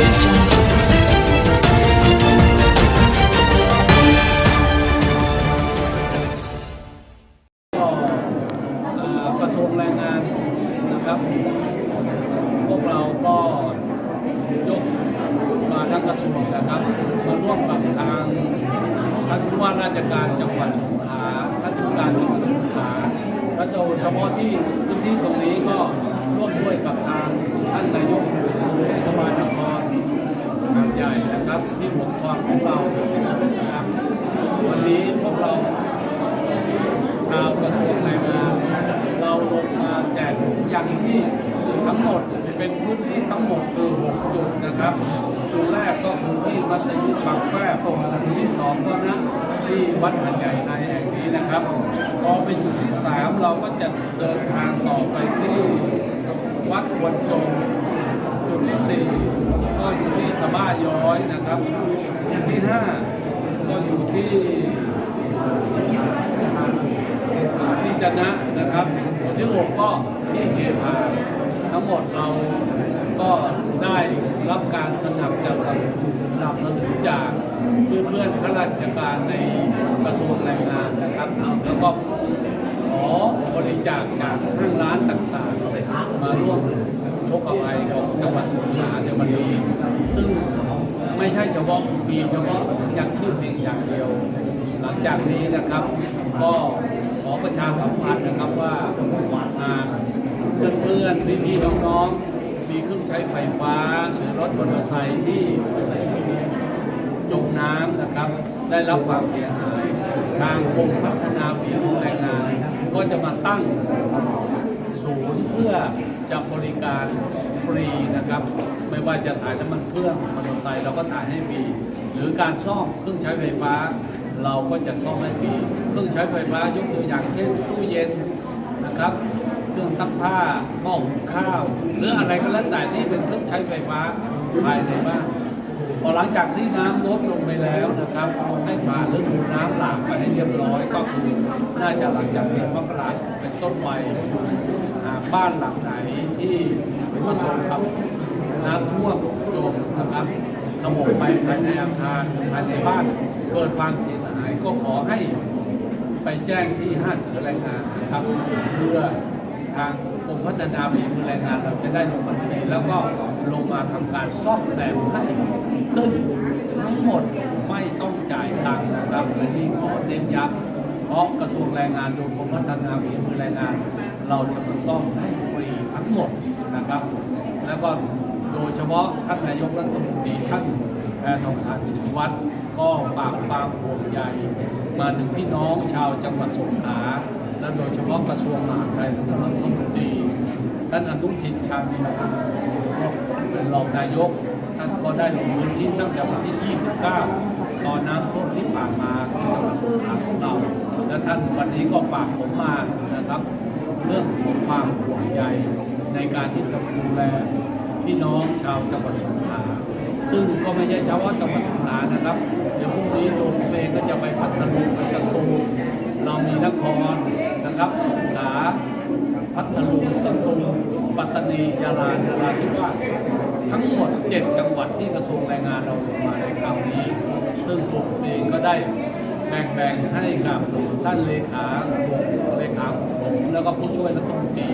ก็ ยางชีพทั้งหมดเป็นพื้นที่ทั้งหมดคือ6จุดนะครับ จุดแรกก็คือที่มัสยิดบางแฝกจุดที่สองก็นะที่วัดหันใหญ่ในแห่งนี้นะครับพอเป็นจุดที่สามเราก็จะเดินทางต่อไปที่วัดวนจงจุดที่สี่ก็อยู่ที่สะบ้าย้อยนะครับจุดที่ห้าก็อยู่ที่ที่จนะนะครับ ส่วนที่หกก็ที่เกพาทั้งหมดเราก็ได้รับการสนับสนุนสนับสนุนจากเพื่อนๆข้าราชการในกระทรวงแรงงานนะครับ แล้วก็ขอบริจาคจากห้างร้านต่างๆ มาร่วมทกภัยของจังหวัดสงขลาในวันนี้ ซึ่งไม่ใช่เฉพาะมีเฉพาะอย่างชื่อเพียงอย่างเดียว หลังจากนี้นะครับก็ อประชาสัมพันธ์นะครับว่าอ่าเพื่อนๆพี่ๆน้องๆมีเครื่องใช้ไฟฟ้าหรือรถมอเตอร์ไซค์ที่จมน้ำนะครับ ได้รับความเสียหาย ทางกรมพัฒนาฝีมือแรงงาน ก็จะมาตั้งศูนย์เพื่อจะบริการฟรีนะครับ ไม่ว่าจะถ่ายน้ำมันเครื่องมอเตอร์ไซค์เราก็ถ่ายให้ฟรีหรือการซ่อมเครื่องใช้ไฟฟ้า เราก็จะซ่อมให้ฟรีเครื่องใช้ไฟฟ้ายกตัวอย่างเช่นตู้เย็นนะครับเครื่องซักผ้าหม้อหุงข้าว หรืออะไรก็แล้วแต่ที่เป็นเครื่องใช้ไฟฟ้าภายในบ้านพอหลังจากที่น้ำลดลงไปแล้วนะครับเอาให้ผ่านฤดูน้ำหลากไปให้เรียบร้อยก็คือน่าจะหลังจากเดือนมกราคมเป็นต้นไปหากบ้านหลังไหนที่ประสบกับน้ำท่วมจมนะครับระบบไปภายในอาคารหรือภายในบ้านเกิดความเสีย ก็ขอให้ไปแจ้งที่ห้าเสือแรงงานนะครับเพื่อทางกรมพัฒนาฝีมือแรงงานเราจะได้ลงบัญชีแล้วก็ลงมาทำการซ่อมแซมให้ซึ่งทั้งหมดไม่ต้องจ่ายตังค์นะครับและนี่ขอเน้นย้ำเพราะกระทรวงแรงงานโดยกรมพัฒนาฝีมือแรงงาน เราจะมาซ่อมให้ฟรีทั้งหมดนะครับ แล้วก็โดยเฉพาะท่านนายกรัฐมนตรีท่าน แพทองทานชินวัตรก็ฝากความห่วงใยมาถึงพี่น้องชาวจังหวัดสงขลาและโดยเฉพาะกระทรวงมหาดไทยและรัฐมนตรีท่านอนุทินชาญวีรกูลก็เป็นรองนายก ท่านก็ได้ลงพื้นที่ตั้งแต่วันที่ 29 ตอนน้ำท่วมที่ผ่านมาที่จังหวัดสงขลาของเรา และท่านวันนี้ก็ฝากผมมานะครับ เรื่องของความห่วงใยในการที่จะดูแลพี่น้องชาวจังหวัดสงขลา ซึ่งก็ไม่ใช่เฉพาะจังหวัดสงขลานะครับ เดี๋ยวพรุ่งนี้ตัวผมเองก็จะไปพัทลุงไปสตูลเรามีนครนะครับสงขลาพัทลุงสตูลปัตตานียาลานราธิวาสทั้งหมด 7 จังหวัดที่กระทรวงแรงงานเราลงมาในคราวนี้ ซึ่งผมเองก็ได้แบ่งๆให้กับท่านเลขาเลขาผมแล้วก็ผู้ช่วยรัฐมนตรี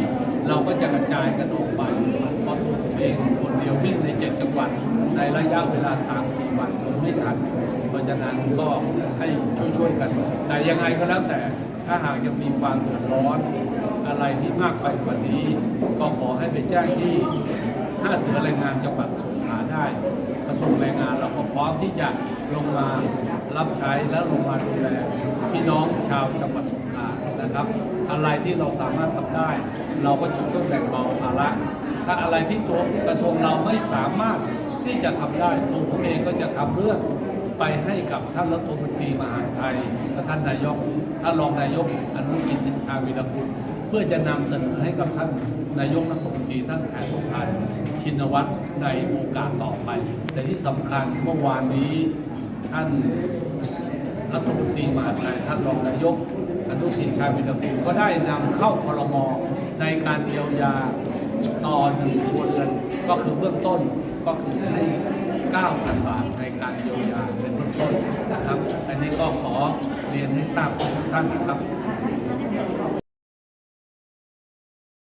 เราก็จะกระจายกันออกไปเพราะตัวผมเองคนเดียววิ่งใน 7 จังหวัด ในระยะเวลา 3-4 วันคงไม่ทันเพราะฉะนั้นก็ให้ช่วยๆกัน แต่ยังไงก็แล้วแต่ถ้าหากยังมีความเดือดร้อนอะไรที่มากไปกว่านี้ ก็ขอให้ไปแจ้งที่ห้าเสือแรงงานจังหวัดสงขลาได้ กระทรวงแรงงานเราก็พร้อมที่จะลงมารับใช้และลงมาดูแลพี่น้องชาวจังหวัดสงขลา นะครับ อะไรที่เราสามารถทำได้ เราก็จะช่วยแบ่งเบาภาระถ้าอะไรที่ตัวกระทรวงเราไม่สามารถที่จะทำได้ตัวผมเองก็จะทำเรื่องไปให้กับท่านรัฐมนตรีมหาไทยและท่านนายกท่านรองนายกอนุทินชาวิรกุลเพื่อจะนำเสนอให้กับท่านนายกรัฐมนตรีท่านแผนของท่านชินวัตรในโอกาสต่อไป แต่ที่สำคัญเมื่อวานนี้ท่านรัฐมนตรีมหาไทยท่านรองนายก นุทินชาญวิรกุลก็ได้นำเข้าครมในการเยียวยาต่อหนึ่งครัวเรือนก็คือเบื้องต้นก็คือให้ 9,000 บาทในการเยียวยาเป็นเบื้องต้นนะครับ อันนี้ก็ขอเรียนให้ทราบทุกท่านนะครับ